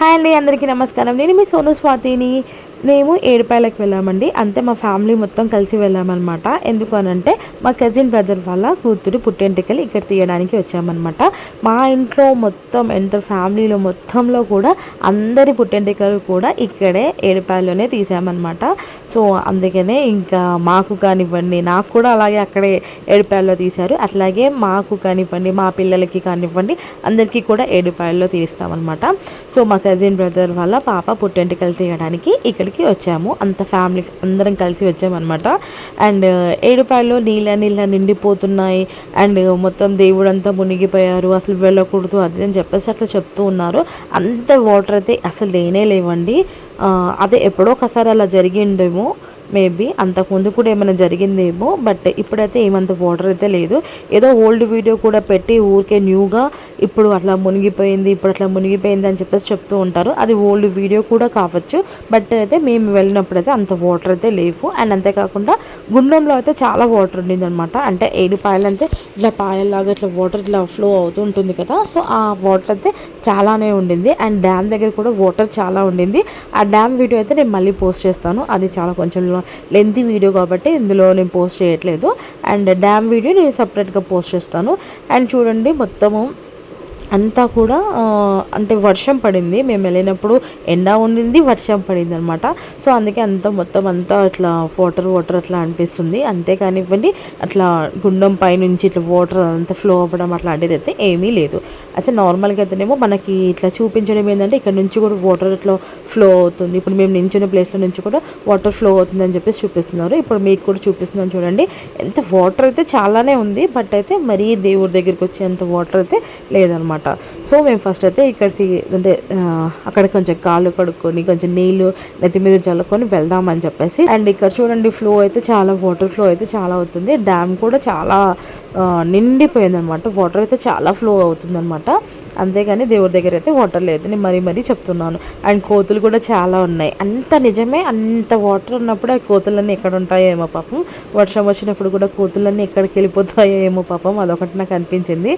Hi అండి అందరికీ నమస్కారం. నేను మీ సోను స్వాతిని. మేము ఏడుపాయలకు వెళ్ళామండి. అంతే మా ఫ్యామిలీ మొత్తం కలిసి వెళ్ళామన్నమాట. ఎందుకు అనంటే మా కజిన్ బ్రదర్ వాళ్ళ కూతురు పుట్టెంటికలు ఇక్కడ తీయడానికి వచ్చామన్నమాట. మా ఇంట్లో మొత్తం ఎంత ఫ్యామిలీలో మొత్తంలో కూడా అందరి పుట్టెంటికలు కూడా ఇక్కడే ఏడుపాయల్లోనే తీసామన్నమాట. సో అందుకనే ఇంకా మాకు కానివ్వండి నాకు కూడా అలాగే అక్కడే ఏడుపాయల్లో తీశారు. అట్లాగే మాకు కానివ్వండి మా పిల్లలకి కానివ్వండి అందరికీ కూడా ఏడుపాయల్లో తీస్తామన్నమాట. సో మా కజిన్ బ్రదర్ వాళ్ళ పాప పుట్టెంటికలు తీయడానికి ఇక్కడ ఇక్కడికి వచ్చాము. అంత ఫ్యామిలీ అందరం కలిసి వచ్చామన్నమాట. అండ్ uh, ఏడుపాయలో నీళ్ళ నీళ్ళ నిండిపోతున్నాయి. అండ్ uh, మొత్తం దేవుడు అంతా మునిగిపోయారు. అసలు వెళ్ళకూడదు అది అని చెప్పేసి అట్లా చెప్తూ ఉన్నారు. అంత వాటర్ అయితే అసలు లేనే లేవండి. అదే ఎప్పుడో ఒకసారి అలా జరిగిండేమో. మేబీ అంతకుముందు కూడా ఏమైనా జరిగిందేమో బట్ ఇప్పుడైతే ఏమంత వాటర్ అయితే లేదు. ఏదో ఓల్డ్ వీడియో కూడా పెట్టి ఊరికే న్యూగా ఇప్పుడు అట్లా మునిగిపోయింది ఇప్పుడు అట్లా మునిగిపోయింది అని చెప్పేసి చెప్తూ ఉంటారు. అది ఓల్డ్ వీడియో కూడా కావచ్చు బట్ అయితే మేము వెళ్ళినప్పుడు అయితే అంత వాటర్ అయితే లేవు. అండ్ అంతేకాకుండా గుండంలో అయితే చాలా వాటర్ ఉండింది అనమాట అంటే ఏడు పాయలు అంటే ఇట్లా పాయల్లాగా ఇట్లా వాటర్ ఇట్లా ఫ్లో అవుతూ ఉంటుంది కదా సో ఆ వాటర్ అయితే చాలానే ఉండింది. అండ్ డ్యామ్ దగ్గర కూడా వాటర్ చాలా ఉండింది. ఆ డ్యామ్ వీడియో అయితే నేను మళ్ళీ పోస్ట్ చేస్తాను. అది చాలా కొంచెం లెంతీ వీడియో కాబట్టి ఇందులో నేను పోస్ట్ చేయట్లేదు. అండ్ డ్యామ్ వీడియో నేను సపరేట్గా పోస్ట్ చేస్తాను. అండ్ చూడండి మొత్తము అంతా కూడా అంటే వర్షం పడింది. మేము వెళ్ళినప్పుడు ఎండ ఉండింది వర్షం పడింది అనమాట సో అందుకే అంతా మొత్తం అంతా ఇట్లా వాటర్ వాటర్ అట్లా అనిపిస్తుంది. అంతే కానివ్వండి అట్లా గుండం పైనుంచి ఇట్లా వాటర్ అంతా ఫ్లో అవ్వడం అట్లాంటిది అయితే ఏమీ లేదు. అయితే నార్మల్గా అయితేనేమో మనకి ఇట్లా చూపించడం ఏంటంటే ఇక్కడ నుంచి కూడా వాటర్ ఇట్లా ఫ్లో అవుతుంది. ఇప్పుడు మేము నించున్న ప్లేస్లో నుంచి కూడా వాటర్ ఫ్లో అవుతుంది అని చెప్పేసి చూపిస్తున్నారు. ఇప్పుడు మీకు కూడా చూపిస్తున్నాను చూడండి. ఎంత వాటర్ అయితే చాలానే ఉంది బట్ అయితే మరీ దేవుడి దగ్గరికి వచ్చేంత వాటర్ అయితే లేదనమాట అనమాట సో మేము ఫస్ట్ అయితే ఇక్కడ అంటే అక్కడ కొంచెం కాళ్ళు కడుక్కొని కొంచెం నీళ్ళు నెత్తి మీద చల్లుకొని వెళ్దామని చెప్పేసి. అండ్ ఇక్కడ చూడండి ఫ్లో అయితే చాలా వాటర్ ఫ్లో అయితే చాలా అవుతుంది. డ్యామ్ కూడా చాలా నిండిపోయింది అనమాట వాటర్ అయితే చాలా ఫ్లో అవుతుంది అనమాట అంతేగాని దేవుడి దగ్గర అయితే వాటర్ లేదు. నేను మరీ మరీ చెప్తున్నాను. అండ్ కోతులు కూడా చాలా ఉన్నాయి. అంత నిజమే అంత వాటర్ ఉన్నప్పుడు ఆ కోతులన్నీ ఎక్కడ ఉంటాయో ఏమో పాపం. వర్షం వచ్చినప్పుడు కూడా కోతులన్నీ ఎక్కడికి వెళ్ళిపోతాయో ఏమో పాపం. అదొకటి నాకు అనిపించింది.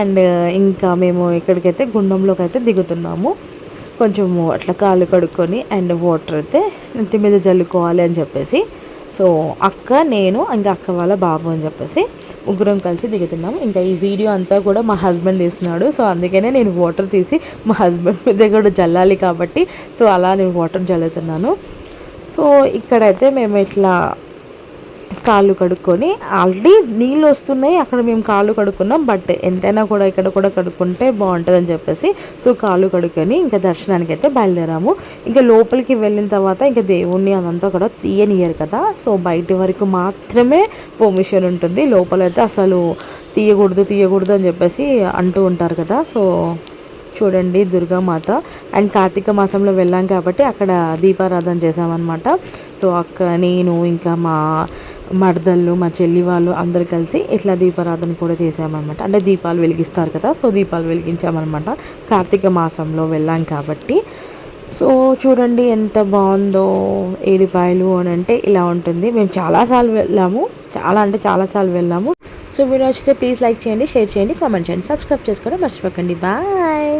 అండ్ ఇంకా మేము ఇక్కడికైతే గుండంలోకి అయితే దిగుతున్నాము. కొంచెము అట్లా కాళ్ళు కడుక్కొని అండ్ వాటర్ అయితే నెత్తి మీద జల్లుకోవాలి అని చెప్పేసి. సో అక్క నేను ఇంకా అక్క వాళ్ళ బాబు అని చెప్పేసి ముగ్గురం కలిసి దిగుతున్నాము. ఇంకా ఈ వీడియో అంతా కూడా మా హస్బెండ్ తీస్తున్నాడు. సో అందుకనే నేను వాటర్ తీసి మా హస్బెండ్ మీద కూడా జల్లాలి కాబట్టి. సో అలా నేను వాటర్ జల్లుతున్నాను. సో ఇక్కడైతే మేము ఇట్లా కాళ్ళు కడుక్కొని ఆల్రెడీ నీళ్ళు వస్తున్నాయి అక్కడ మేము కాళ్ళు కడుక్కున్నాం బట్ ఎంతైనా కూడా ఇక్కడ కూడా కడుక్కుంటే బాగుంటుందని చెప్పేసి సో కాళ్ళు కడుక్కొని ఇంకా దర్శనానికి అయితే బయలుదేరాము. ఇంకా లోపలికి వెళ్ళిన తర్వాత ఇంకా దేవుణ్ణి అదంతా కూడా తీయనియరు కదా సో బయట వరకు మాత్రమే పర్మిషన్ ఉంటుంది. లోపలైతే అసలు తీయకూడదు తీయకూడదు అని చెప్పేసి అంటూ ఉంటారు కదా సో చూడండి దుర్గామాత. అండ్ కార్తీక మాసంలో వెళ్ళాం కాబట్టి అక్కడ దీపారాధన చేసామన్నమాట సో అక్క నేను ఇంకా మా మర్దళ్ళు మా చెల్లి వాళ్ళు అందరు కలిసి ఇట్లా దీపారాధన కూడా చేసామన్నమాట అంటే దీపాలు వెలిగిస్తారు కదా సో దీపాలు వెలిగించామన్నమాట. కార్తీక మాసంలో వెళ్ళాం కాబట్టి. సో చూడండి ఎంత బాగుందో ఏడిపాయలు అని అంటే ఇలా ఉంటుంది. మేము చాలాసార్లు వెళ్ళాము. చాలా అంటే చాలాసార్లు వెళ్ళాము. సో వీడియో నచ్చితే ప్లీజ్ లైక్ చేయండి షేర్ చేయండి కామెంట్ చేయండి సబ్స్క్రైబ్ చేసుకోవడం మర్చిపోకండి. బాయ్.